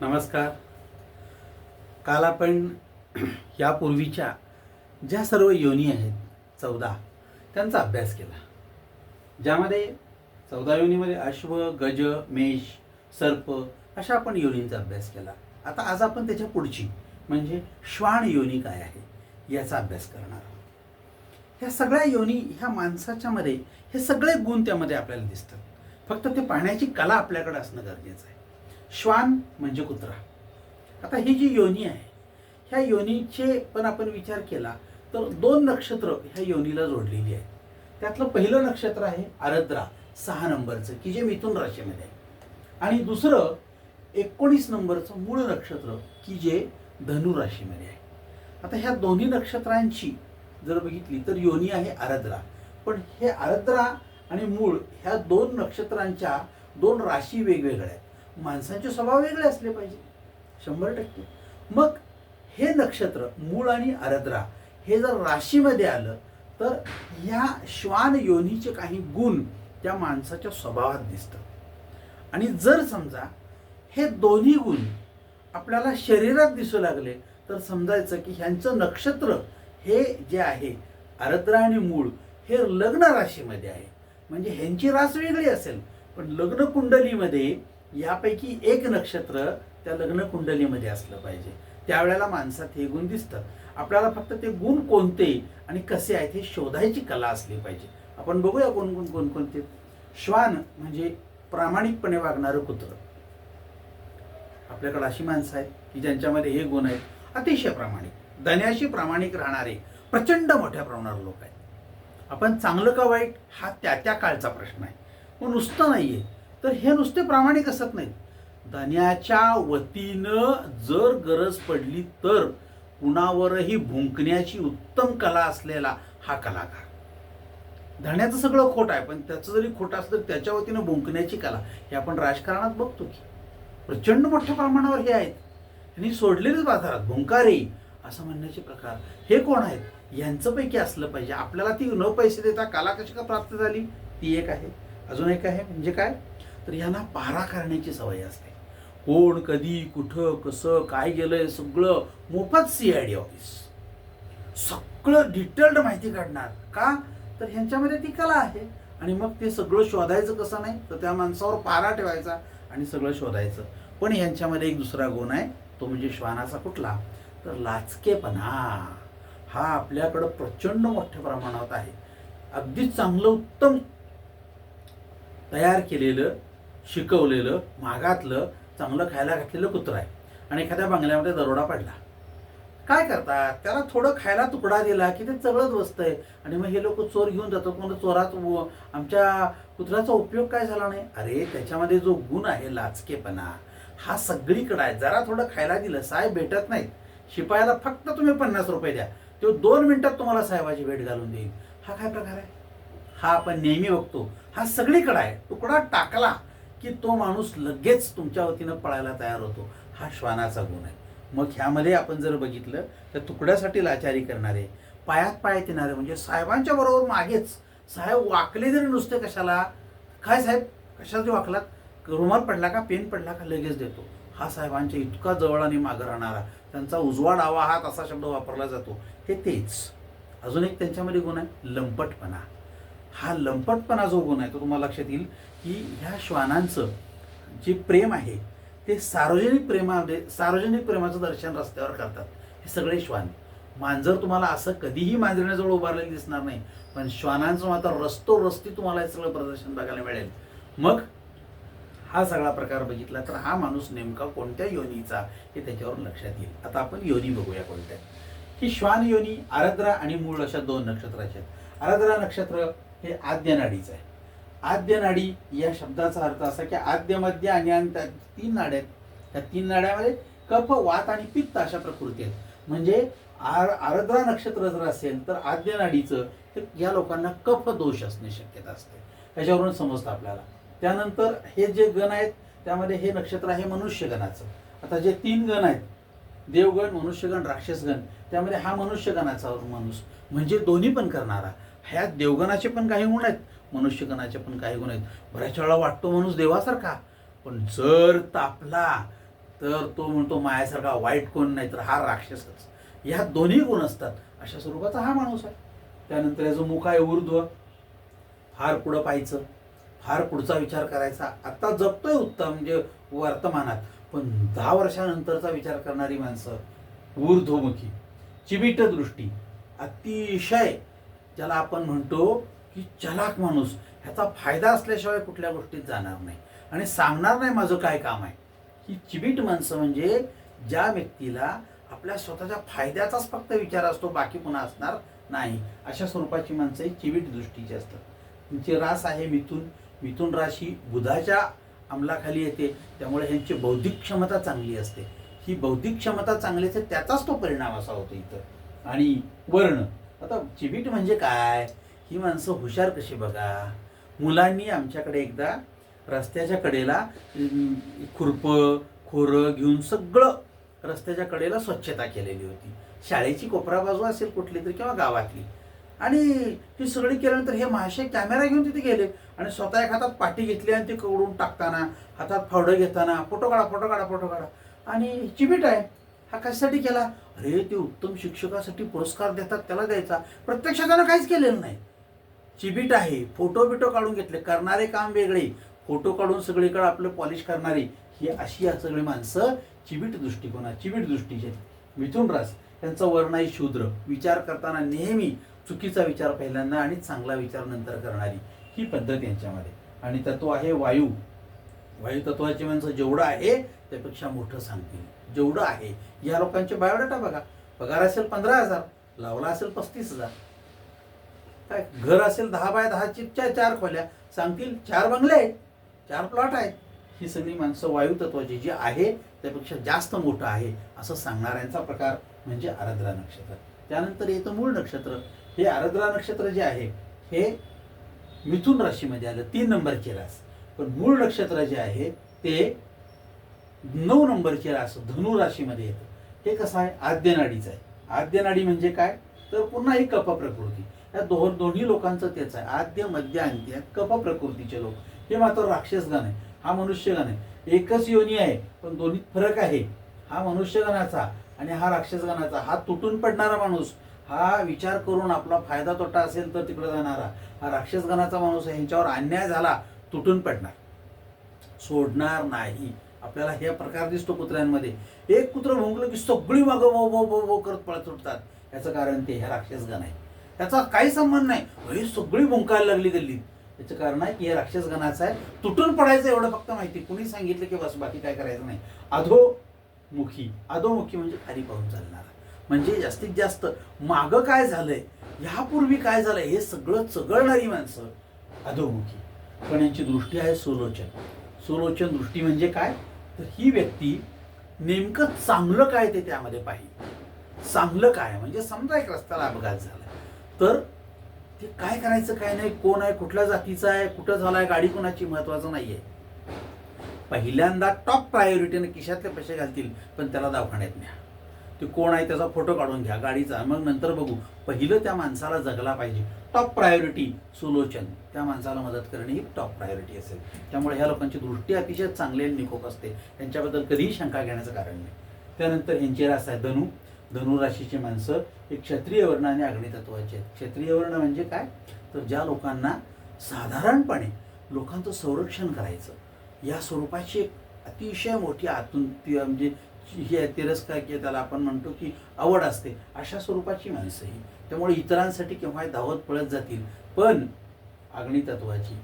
नमस्कार. काल आपण यापूर्वीच्या ज्या सर्व योनी आहेत चौदा त्यांचा अभ्यास केला. ज्यामध्ये चौदा योनीमध्ये अश्व गज मेष सर्प अशा आपण योनींचा अभ्यास केला. आता आज आपण त्याच्या पुढची म्हणजे श्वान योनी काय आहे याचा अभ्यास करणार आहोत. ह्या सगळ्या योनी ह्या माणसाच्या मध्ये हे सगळे गुण त्यामध्ये आपल्याला दिसतात. फक्त ते पाहण्याची कला आपल्याकडे असणं गरजेचं आहे. श्वान म्हणजे कुत्रा. आता ही जी योनी आहे ह्या योनीचे पण आपण विचार केला तर दोन नक्षत्र ह्या योनीला जोडलेली आहे त्यातलं पहिलं नक्षत्र आहे आरद्रा सहा नंबरचं की जे मिथुन राशीमध्ये आहे. आणि दुसरं एकोणीस नंबरचं मूळ नक्षत्र की जे धनु राशीमध्ये आहे. आता ह्या दोन्ही नक्षत्रांची जर बघितली तर योनी आहे आरद्रा. पण हे आरद्रा आणि मूळ ह्या दोन नक्षत्रांच्या दोन राशी वेगवेगळ्या आहेत. माणसांचे स्वभाव वेगळे असले पाहिजे. शंभर टक्के. मग हे नक्षत्र मूळ आणि आरद्रा हे जर राशीमध्ये आलं तर ह्या श्वान योनीचे काही गुण त्या माणसाच्या स्वभावात दिसतात. आणि जर समजा हे दोन्ही गुण आपल्याला शरीरात दिसू लागले तर समजायचं की ह्यांचं नक्षत्र हे जे आहे आरद्रा आणि मूळ हे लग्न राशीमध्ये आहे. म्हणजे ह्यांची रास वेगळी असेल पण लग्न कुंडलीमध्ये यापैकी एक नक्षत्र त्या लग्न कुंडलीमध्ये असलं पाहिजे. त्यावेळेला माणसात हे गुण दिसतात. आपल्याला फक्त ते गुण कोणते आणि कसे आहेत हे शोधायची कला असली पाहिजे. आपण बघूया कोण कोण कोण कोणते. श्वान म्हणजे प्रामाणिकपणे वागणारं कुत्रं. आपल्याकडे अशी माणसं आहेत की ज्यांच्यामध्ये हे गुण आहेत. अतिशय प्रामाणिक. धन्याशी प्रामाणिक राहणारे प्रचंड मोठ्या प्रमाणावर लोक आहेत. आपण चांगलं का वाईट? हा त्या त्या काळचा प्रश्न आहे. मग नुसतं नाहीये. तर हे नुसते प्रामाणिक असत नाहीत. धन्याच्या वतीनं जर गरज पडली तर कुणावरही भुंकण्याची उत्तम कला असलेला हा कलाकार. धण्याचं सगळं खोट आहे पण त्याचं जरी खोटं असलं तर त्याच्या वतीनं भुंकण्याची कला हे आपण राजकारणात बघतो की. प्रचंड मोठ्या प्रमाणावर हे आहेत. त्यांनी सोडलेलेच बाजारात भुंकारे असं म्हणण्याचे प्रकार. हे कोण आहेत? यांचं पैकी असलं पाहिजे. आपल्याला ती न पैसे देता कला कशी का प्राप्त झाली? ती एक आहे. अजून एक आहे म्हणजे काय? तर यांना पारा करण्याची सवय असते. कोण कधी कुठं कसं काय गेलंय सगळं मोफत सी आय डी ऑफिस सगळं डिटेल्ड माहिती काढणार. का? तर ह्यांच्यामध्ये ती कला आहे. आणि मग ते सगळं शोधायचं कसं नाही तर त्या माणसावर पारा ठेवायचा आणि सगळं शोधायचं. पण ह्यांच्यामध्ये एक दुसरा गुण आहे तो म्हणजे श्वानाचा कुठला? तर लाचकेपणा हा आपल्याकडं प्रचंड मोठ्या प्रमाणात आहे. अगदी चांगलं उत्तम तयार केलेलं शिकवलेलं मागातलं चांगलं खायला घातलेलं कुत्रं आहे. आणि एखाद्या बंगल्यामध्ये दरोडा पडला. काय करतात? त्याला थोडं खायला तुकडा दिला की ते चवळत बसतंय. आणि मग हे लोक चोर घेऊन जातात. म्हणजे चोरात व- आमच्या कुत्र्याचा उपयोग काय झाला नाही? अरे त्याच्यामध्ये जो गुण आहे लाचकेपणा हा सगळीकडे आहे. जरा थोडं खायला दिलं. साहेब भेटत नाहीत. शिपायाला फक्त तुम्ही पन्नास रुपये द्या. तो दोन मिनिटात तुम्हाला साहेबाची भेट घालून देईल. हा काय प्रकार आहे? हा आपण नेहमी बघतो. हा सगळीकडे आहे. तुकडा टाकला. की तो माणूस लगेच तुमच्या वतीनं पळायला तयार होतो. हा श्वानाचा गुण आहे. मग ह्यामध्ये आपण जर बघितलं तर तुकड्यासाठी लाचारी करणारे पायात पायात येणारे म्हणजे साहेबांच्या बरोबर मागेच. साहेब वाकले जरी नुसते कशाला काय साहेब? कशासाठी वाकलात? रुमाल पडला का? पेन पडला का? लगेच देतो. हा साहेबांच्या इतका जवळ आणि मागं राहणारा त्यांचा उजवा डावा हात असा शब्द वापरला जातो. हे तेच. अजून एक त्यांच्यामध्ये गुण आहे लंपटपणा. हा लंपटपणा जो गुण आहे तो तुम्हाला लक्षात येईल. की ह्या श्वानांचं जे प्रेम आहे ते सार्वजनिक प्रेमामध्ये सार्वजनिक प्रेमाचं दर्शन रस्त्यावर करतात. हे सगळे श्वान. मांजर तुम्हाला असं कधीही मांजरण्याजवळ उभारलेलं दिसणार नाही पण श्वानांचं मात्र रस्तो रस्ती तुम्हाला हे सगळं प्रदर्शन बघायला मिळेल. मग हा सगळा प्रकार बघितला तर हा माणूस नेमका कोणत्या योनीचा हे त्याच्यावर लक्षात येईल. आता आपण योनी बघूया कोणत्या. की श्वान योनी आरद्रा आणि मूळ अशा दोन नक्षत्राच्या आहेत. आरद्रा नक्षत्र हे आद्यनाडीचं आहे. आद्य नाडी या शब्दाचा अर्थ असा की आद्य मध्य आणि अंत तीन नाड्या आहेत. त्या तीन नाड्यामध्ये कफ वात आणि पित्त अशा प्रकृती आहेत. म्हणजे आर आरद्रा नक्षत्र जर असेल तर आद्य नाडीचं तर या लोकांना कफ दोष असणे शक्यता असते. त्याच्यावरून समजतं आपल्याला. त्यानंतर हे जे गण आहेत त्यामध्ये हे नक्षत्र आहे मनुष्यगणाचं. आता जे तीन गण आहेत देवगण मनुष्यगण राक्षसगण त्यामध्ये हा मनुष्यगणाचा माणूस म्हणजे दोन्ही पण करणारा. ह्या देवगणाचे पण काही गुण आहेत मनुष्यगणाचे पण काही गुण आहेत. बऱ्याच वेळा वाटतो माणूस देवासारखा. पण जर तापला तर तो म्हणतो मायासारखा वाईट कोण नाही तर हा राक्षसच. ह्या दोन्ही गुण असतात. अशा स्वरूपाचा हा माणूस आहे. त्यानंतर याचं मुख आहे ऊर्ध्व. फार पुढं पाहायचं. फार पुढचा विचार करायचा. आता जपतोय उत्तम म्हणजे वर्तमानात. पण दहा वर्षानंतरचा विचार करणारी माणसं ऊर्ध्वमुखी. चिबिट दृष्टी अतिशय ज्याला आपण म्हणतो की चलाक माणूस ह्याचा फायदा असल्याशिवाय कुठल्या गोष्टीत जाणार नाही. आणि सांगणार नाही माझं काय काम आहे. ही चिबीट माणसं म्हणजे ज्या व्यक्तीला आपल्या स्वतःच्या फायद्याचाच फक्त विचार असतो बाकी पुन्हा असणार नाही. अशा स्वरूपाची माणसं ही चिबीट दृष्टीची असतात. त्यांची रास आहे मिथून. मिथून राशी बुधाच्या अंमलाखाली येते. त्यामुळे ह्यांची बौद्धिक क्षमता चांगली असते. ही बौद्धिक क्षमता चांगली असते त्याचाच तो परिणाम असा होतो इथं. आणि वर्ण. आता चिबीट म्हणजे काय? ही माणसं हुशार कशी बघा? मुलांनी आमच्याकडे एकदा रस्त्याच्या कडेला खुरपं खोरं घेऊन सगळं रस्त्याच्या कडेला स्वच्छता केलेली होती. शाळेची कोपरा बाजू असेल कुठली तरी किंवा गावातली. आणि ही सगळी केल्यानंतर हे महाशय कॅमेरा घेऊन तिथे गेले. आणि स्वतः एक हातात पाठी घेतली आणि ती कवडून टाकताना हातात फावडं घेताना फोटो काढा फोटो काढा फोटो काढा. आणि चिबीट आहे. हा कशासाठी केला? अरे ते उत्तम शिक्षकासाठी पुरस्कार देतात त्याला द्यायचा. प्रत्यक्षात त्यानं काहीच केलेलं नाही. चिबीट आहे फोटो बिटो काढून घेतले करणारे काम वेगळे फोटो काढून सगळीकडे आपलं पॉलिश करणारी ही अशी या सगळी माणसं चिबीट दृष्टिकोना चिबीट दृष्टीचे मिथुन रास त्यांचा वर्ण आहे शूद्र. विचार करताना नेहमी चुकीचा विचार पहिल्यांदा आणि चांगला विचार नंतर करणारी ही पद्धत यांच्यामध्ये. आणि तत्व आहे वायू. वायू तत्वाची माणसं जेवढं आहे त्यापेक्षा मोठं सांगतील. जेवढं आहे या लोकांचे बायोडाटा बघा. पगार असेल पंधरा हजार लावला असेल पस्तीस हजार काय? घर असेल दहा बाय दहा चार चार खोल्या. सांगतील चार बंगले आहेत चार प्लॉट आहेत. ही सगळी माणसं वायू तत्वाची जी आहे त्यापेक्षा जास्त मोठं आहे असं सांगणाऱ्यांचा प्रकार म्हणजे आराध्रा नक्षत्र. त्यानंतर येतं मूळ नक्षत्र. हे आराध्रा नक्षत्र जे आहे हे मिथुन राशीमध्ये आलं तीन नंबरची रास. पण मूळ नक्षत्र जे आहे ते नऊ नंबरची रास धनु राशीमध्ये येतं. हे कसं आहे? आद्यनाडीचं आहे. आद्यनाडी म्हणजे काय? तर पुन्हा ही कप प्रकृती या दोन दोन्ही लोकांचं तेच आहे. आद्य मध्य अंत्य कप प्रकृतीचे लोक. हे मात्र राक्षसगण आहे. हा मनुष्यगण आहे. एकच योनी आहे पण दोन्हीत फरक आहे. हा मनुष्यगणाचा आणि हा राक्षसगणाचा. हा तुटून पडणारा माणूस हा विचार करून आपला फायदा तोटा असेल तर तिकडे जाणारा हा राक्षसगणाचा माणूस आहे ह्यांच्यावर अन्याय झाला तुटून पडणार. सोडणार नाही. आपल्याला हे प्रकार दिसतो कुत्र्यांमध्ये. एक कुत्र भोंगलं की सगळी मागं वो वो वो वो करत पळत सुटतात याचं कारण ते हे राक्षसगण आहे. त्याचा काही संबंध नाही. ही सगळी भुंकायला लागली गल्लीत त्याचं कारण आहे की हे राक्षसगणाचं आहे. तुटून पडायचं एवढं फक्त माहिती. कुणी सांगितलं की बस बाकी काय करायचं नाही. अधोमुखी. अधोमुखी म्हणजे खाली पाहून चालणारा. म्हणजे जास्तीत जास्त मागं काय झालंय? ह्यापूर्वी काय झालंय? हे सगळं चगळणारी माणसं अधोमुखी. पण यांची दृष्टी आहे सुलोचन. सुलोचन दृष्टी म्हणजे काय? तर ही व्यक्ती नेमकं चांगलं काय ते त्यामध्ये पाहिजे चांगलं काय? म्हणजे समजा एक रस्त्याला अपघात झाला. तर ते काय करायचं काय नाही कोण आहे कुठल्या जातीचा आहे कुठं झालाय गाडी कोणाची महत्वाचं नाहीये. पहिल्यांदा टॉप प्रायोरिटीने खिशातले पैसे घालतील पण त्याला दवाखान्यात न्या. ते कोण आहे त्याचा फोटो काढून घ्या गाडीचा मग नंतर बघू. पहिलं त्या माणसाला जगला पाहिजे. Top priority Sulochan. त्या माणसाला मदत करणे ही टॉप प्रायोरिटी असेल. त्यामुळे ह्या लोकांची दृष्टी अतिशय चांगली आणि निकोप असते. त्यांच्याबद्दल कधीही शंका घेण्याचं कारण नाही. त्यानंतर यांची रास आहे धनु. धनुराशीची माणसं हे क्षत्रिय वर्ण आणि अग्नितत्वाचे आहेत. क्षत्रिय वर्ण म्हणजे काय? तर ज्या लोकांना साधारणपणे लोकांचं संरक्षण करायचं या स्वरूपाची एक अतिशय मोठी आतून ती म्हणजे हे तिरस्कार किंवा त्याला आपण म्हणतो की आवड असते अशा स्वरूपाची माणसं ही. त्यामुळे इतरांसाठी केव्हा धावत पळत जातील पण अग्नितत्वाची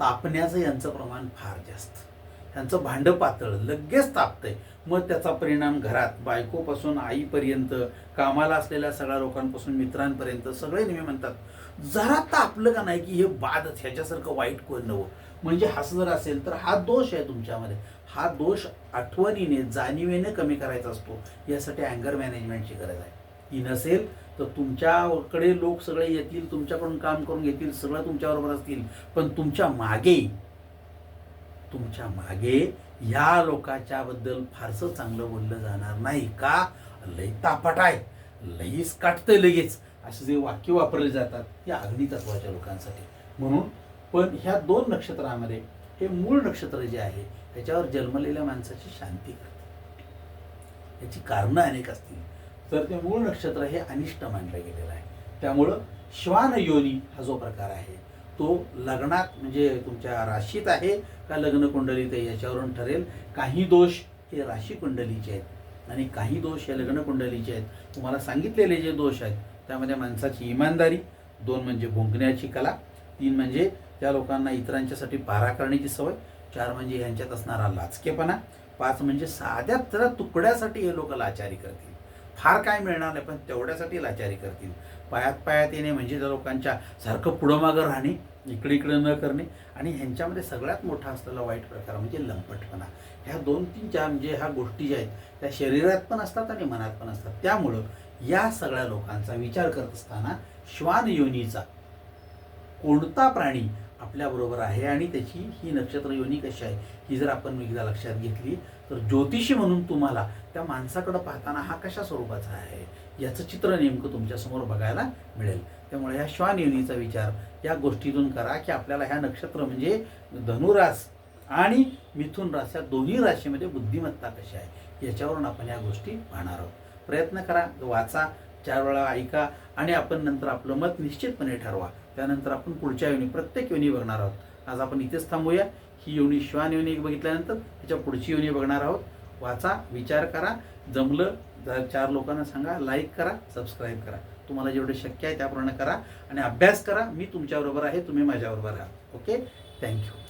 तापण्याचं यांचं प्रमाण फार जास्त. त्यांचं भांडं पातळ लगेच तापतंय. मग त्याचा परिणाम घरात बायकोपासून आईपर्यंत कामाला असलेल्या सगळ्या लोकांपासून मित्रांपर्यंत सगळे नेहमी म्हणतात जरा तापलं का नाही की हे बादच ह्याच्यासारखं वाईट कोण नवं? म्हणजे हसं जर असेल तर हा दोष आहे तुमच्यामध्ये. हा दोष आठवणीने जाणीवेने कमी करायचा असतो. यासाठी अँगर मॅनेजमेंटची गरज आहे. ती नसेल तर तुमच्याकडे लोक सगळे येतील तुमच्याकडून काम करून घेतील सगळं तुमच्याबरोबर असतील पण तुमच्या मागे तुमच्या मागे ह्या लोकाच्या बद्दल फारसं चांगलं बोललं जाणार नाही का? लई तापट आहे. लईच काटतंय लगेच. असे जे वाक्य वापरले जातात ते अग्नितत्वाच्या लोकांसाठी. म्हणून पण ह्या दोन नक्षत्रामध्ये हे मूळ नक्षत्र जे आहे त्याच्यावर जन्मलेल्या माणसाची शांती करते. याची कारणं अनेक असतील. तर ते मूळ नक्षत्र हे अनिष्ट मानलं गेलेलं आहे. त्यामुळं श्वान योनी हा जो प्रकार आहे तो लग्नात म्हणजे तुमच्या राशीत आहे का लग्न कुंडलीत आहे याच्यावरून ठरेल? काही दोष हे राशी कुंडलीचे आहेत. आणि काही दोष हे लग्न कुंडलीचे आहेत. तुम्हाला सांगितलेले जे दोष आहेत त्यामध्ये माणसाची इमानदारी दोन म्हणजे भुंकण्याची कला तीन म्हणजे त्या लोकांना इतरांच्यासाठी पारा करण्याची सवय चार म्हणजे यांच्यात असणारा लाचकेपणा पाच म्हणजे साध्या तर तुकड्यासाठी हे लोक लाचारी करतील. फार काय मिळणार नाही पण तेवढ्यासाठी लाचारी करतील. पायात पायात येणे म्हणजे त्या लोकांच्या सारखं पुढं मागं राहणे इकडे इकडे न करणे आणि ह्यांच्यामध्ये सगळ्यात मोठा असलेला वाईट प्रकार म्हणजे लंपटपणा. ह्या दोन तीन चार म्हणजे ह्या गोष्टी ज्या आहेत त्या शरीरात पण असतात आणि मनात पण असतात. त्यामुळं या सगळ्या लोकांचा विचार करत असताना श्वान योनीचा कोणता प्राणी आपल्याबरोबर आहे आणि त्याची ही नक्षत्र योनी कशी आहे ही जर आपण एकदा लक्षात घेतली तर ज्योतिषी म्हणून तुम्हाला त्या माणसाकडे पाहताना हा कशा स्वरूपाचा आहे याचं चित्र नेमकं तुमच्यासमोर बघायला मिळेल. त्यामुळे ह्या श्वान योनीचा विचार या गोष्टीतून करा की आपल्याला ह्या नक्षत्र म्हणजे धनुरास आणि मिथुन रास या दोन्ही राशीमध्ये बुद्धिमत्ता कशी आहे याच्यावरून आपण या गोष्टी पाहणार आहोत. प्रयत्न करा वाचा चार वेळा ऐका आणि आपण नंतर आपलं मत निश्चितपणे ठरवा. त्यानंतर आपण पुढच्या योनी प्रत्येक योनी बघणार आहोत. आज आपण इथेच थांबूया. ही योनी श्वान योनी बघितल्यानंतर त्याच्या पुढची योनी बघणार आहोत. वाचा विचार करा जमलं जर चार लोकांना सांगा लाईक करा सबस्क्राईब करा. तुम्हाला जेवढे शक्य आहे त्याप्रमाणे करा आणि अभ्यास करा. मी तुमच्याबरोबर आहे तुम्ही माझ्याबरोबर आहात ओके थँक्यू